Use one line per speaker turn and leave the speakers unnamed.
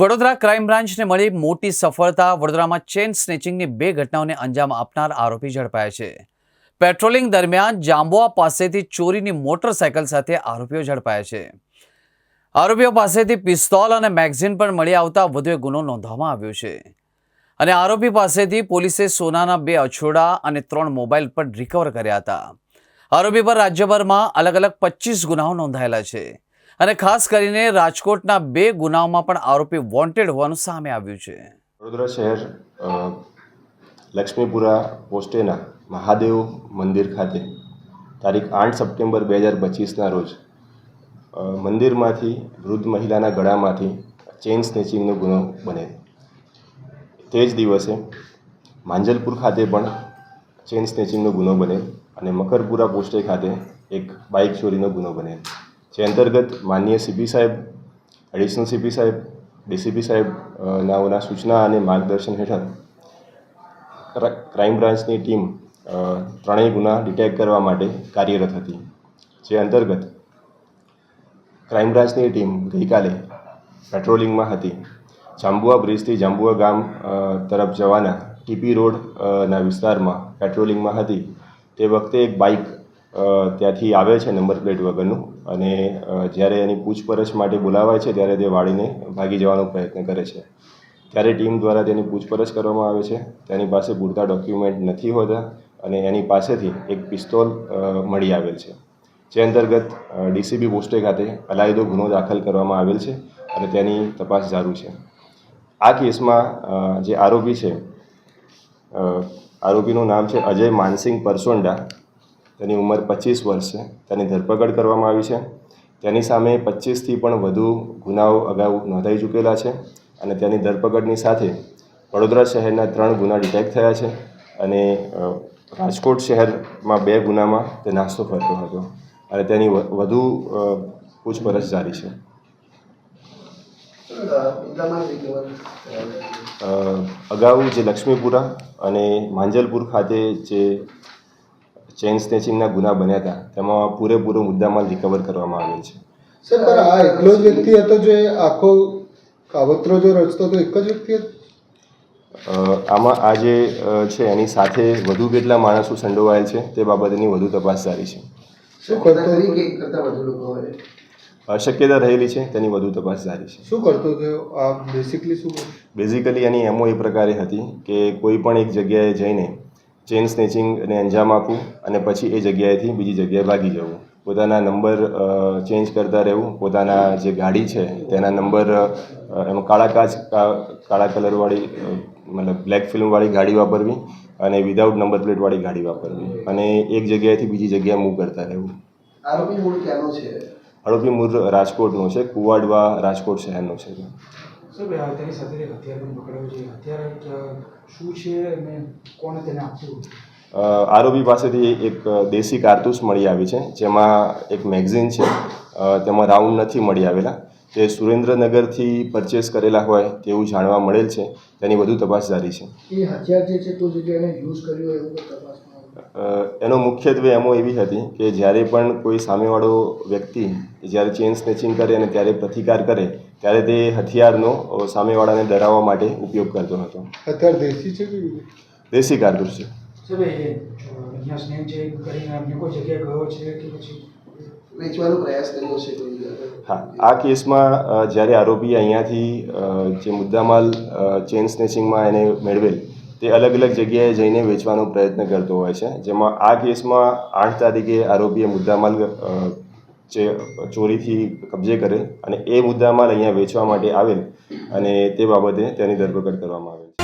Vadodara crime બ્રાન્ચને મળી મોટી સફળતા. વડોદરામાં ચેન સ્નેચિંગની બે ઘટનાઓને અંજામ આપનાર આરોપી ઝડપાયા છે. પેટ્રોલિંગ દરમિયાન જાંબુઆ પાસેથી ચોરીની મોટરસાયકલ સાથે આરોપીઓ ઝડપાયા છે. આરોપીઓ પાસેથી પિસ્તોલ અને મેગઝીન પણ મળી આવતા વધુ એક ગુનો નોંધવામાં આવ્યો છે. અને આરોપી પાસેથી પોલીસે સોનાના બે અછોડા અને ત્રણ મોબાઈલ પણ રિકવર કર્યા હતા. આરોપી પર રાજ્યભરમાં અલગ અલગ પચીસ ગુનાઓ નોંધાયેલા છે. અને ખાસ કરીને રાજકોટના બે ગુનાઓમાં પણ આરોપી વોન્ટેડ હોવાનું સામે આવ્યું છે.
વડોદરા શહેર લક્ષ્મીપુરા પોસ્ટેના મહાદેવ મંદિર ખાતે તારીખ આઠ સપ્ટેમ્બર બે હજાર પચીસના રોજ મંદિરમાંથી વૃદ્ધ મહિલાના ગળામાંથી ચેઇન સ્નેચિંગનો ગુનો બને. તે જ દિવસે માંજલપુર ખાતે પણ ચેઇન સ્નેચિંગનો ગુનો બને અને મકરપુરા પોસ્ટે ખાતે એક બાઇક ચોરીનો ગુનો બને. જે અંતર્ગત માનનીય સીપી સાહેબ, એડિશનલ સીપી સાહેબ ડીસીપી સાહેબ નાઓના સૂચના અને માર્ગદર્શન હેઠળ ક્રાઇમ બ્રાન્ચની ટીમ ત્રણેય ગુના ડિટેક્ટ કરવા માટે કાર્યરત હતી. જે અંતર્ગત ક્રાઇમ બ્રાન્ચની ટીમ ગઈકાલે પેટ્રોલિંગમાં હતી. જાંબુઆ બ્રિજથી જાંબુઆ ગામ તરફ જવાના ટીપી રોડના વિસ્તારમાં પેટ્રોલિંગમાં હતી. તે વખતે એક બાઇક ત્યાંથી આવે છે નંબર પ્લેટ વગરનું. અને જ્યારે એની પૂછપરછ માટે બોલાવાય છે, ત્યારે તે વાળીને ભાગી જવાનો પ્રયત્ન કરે છે. ત્યારે ટીમ દ્વારા તેની પૂછપરછ કરવામાં આવે છે. તેની પાસે પૂરતા ડોક્યુમેન્ટ નથી હોતા અને એની પાસેથી એક પિસ્તોલ મળી આવેલ છે. જે અંતર્ગત ડીસીબી પોસ્ટે ખાતે અલાયદો ગુનો દાખલ કરવામાં આવેલ છે અને તેની તપાસ ચાલુ છે. આ કેસમાં જે આરોપી છે આરોપીનું નામ છે અજય માનસિંગ પરસોંડા. તેની ઉંમર પચીસ વર્ષ છે. તેની ધરપકડ કરવામાં આવી છે. તેની સામે પચીસથી પણ વધુ ગુનાઓ અગાઉ નોંધાઈ ચૂકેલા છે અને તેની ધરપકડની સાથે વડોદરા શહેરના ત્રણ ગુના ડિટેક્ટ થયા છે અને રાજકોટ શહેરમાં બે ગુનામાં તે નાસ્તો ફરતો હતો અને તેની વધુ પૂછપરછ જારી છે. અગાઉ જે લક્ષ્મીપુરા અને માંજલપુર ખાતે જે ચેઇન સ્નેચિંગના ગુના બન્યા હતા. તેમાં પૂરેપૂરો મુદ્દામાલ રિકવર કરવામાં આવેલ છે.
સર પણ આ એકલો જ વ્યક્તિ હતો જે આખો કાવતરો જો રચતો તો એક જ વ્યક્તિ હતો?
આમાં આ જે છે એની સાથે વધુ કેટલા માણસો સંડોવાયેલ છે તે બાબતની વધુ તપાસ જારી છે.
શું કરતો હતો?
કરતા વધુ લોકો હોય.
અ, શક્યતા રહેલી છે તેની વધુ તપાસ જારી છે.
શું કરતો હતો? આ બેસિકલી શું
બેઝિકલી એની એમો એ પ્રકારે હતી કે કોઈ પણ એક જગ્યાએ જઈને ચેઇન સ્નેચિંગને અંજામ આપવું અને પછી એ જગ્યાએથી બીજી જગ્યાએ ભાગી જવું. પોતાના નંબર ચેન્જ કરતા રહેવું. પોતાના જે ગાડી છે તેના નંબર એમાં કાળા કાચ કાળા કલરવાળી મતલબ બ્લેક ફિલ્મવાળી ગાડી વાપરવી અને વિધાઉટ નંબર પ્લેટવાળી ગાડી વાપરવી. અને એક જગ્યાએથી બીજી જગ્યાએ મૂવ કરતા રહેવું.
આરોપી મૂળ ક્યાંનો છે?
આરોપી મૂળ રાજકોટનો છે. કુવાડવા રાજકોટ શહેરનો છે.
સાહેબ તેની સાથે એક હથિયાર પણ પકડાયું છે. હથિયાર શું છે અને કોણે તેને આપ્યું?
આરોપી પાસેથી એક દેશી કારતૂસ મળી આવી છે જેમાં એક મેગઝીન છે. તેમાં રાઉન્ડ નથી મળી આવેલા. તે સુરેન્દ્રનગરથી પરચેસ કરેલા હોય તેવું જાણવા મળેલ છે. તેની વધુ તપાસ જારી છે.
એ હથિયાર જે છે તો જગ્યાએ યુઝ કર્યો એવું
અ, એનો મુખ્યત્વે એમો એવી હતી કે જ્યારે પણ કોઈ સામેવાળો વ્યક્તિ જ્યારે ચેન સ્નેચિંગ કરે અને ત્યારે પ્રતિકાર કરે ત્યારે તે હથિયારનો સામેવાળાને ડરાવવા માટે ઉપયોગ કરતો હતો.
હથિયાર દેશી છે કે
દેશી કારતૂસ છે.
સાહેબ એ અ, અહીંયા સ્નેક ચેક કરીને અન્ય કોઈ જગ્યાએ ગયો છે કે પછી?
વેચવાનો પ્રયાસ કર્યો છે કોઈ જગ્યાએ?
હા આ કેસમાં જ્યારે આરોપી અહીંયાથી જે મુદ્દામાલ ચેન સ્નેચિંગમાં એને મેળવેલ તે અલગ અલગ જગ્યાએ જઈને વેચવાનો પ્રયત્ન કરતો હોય છે. જેમાં આ કેસમાં આઠ તારીખે આરોપીએ મુદ્દામાલ જે ચોરીથી કબજે કરેલ અને એ મુદ્દામાલ અહીંયા વેચવા માટે આવેલ અને તે બાબતે તેની ધરપકડ કરવામાં આવેલ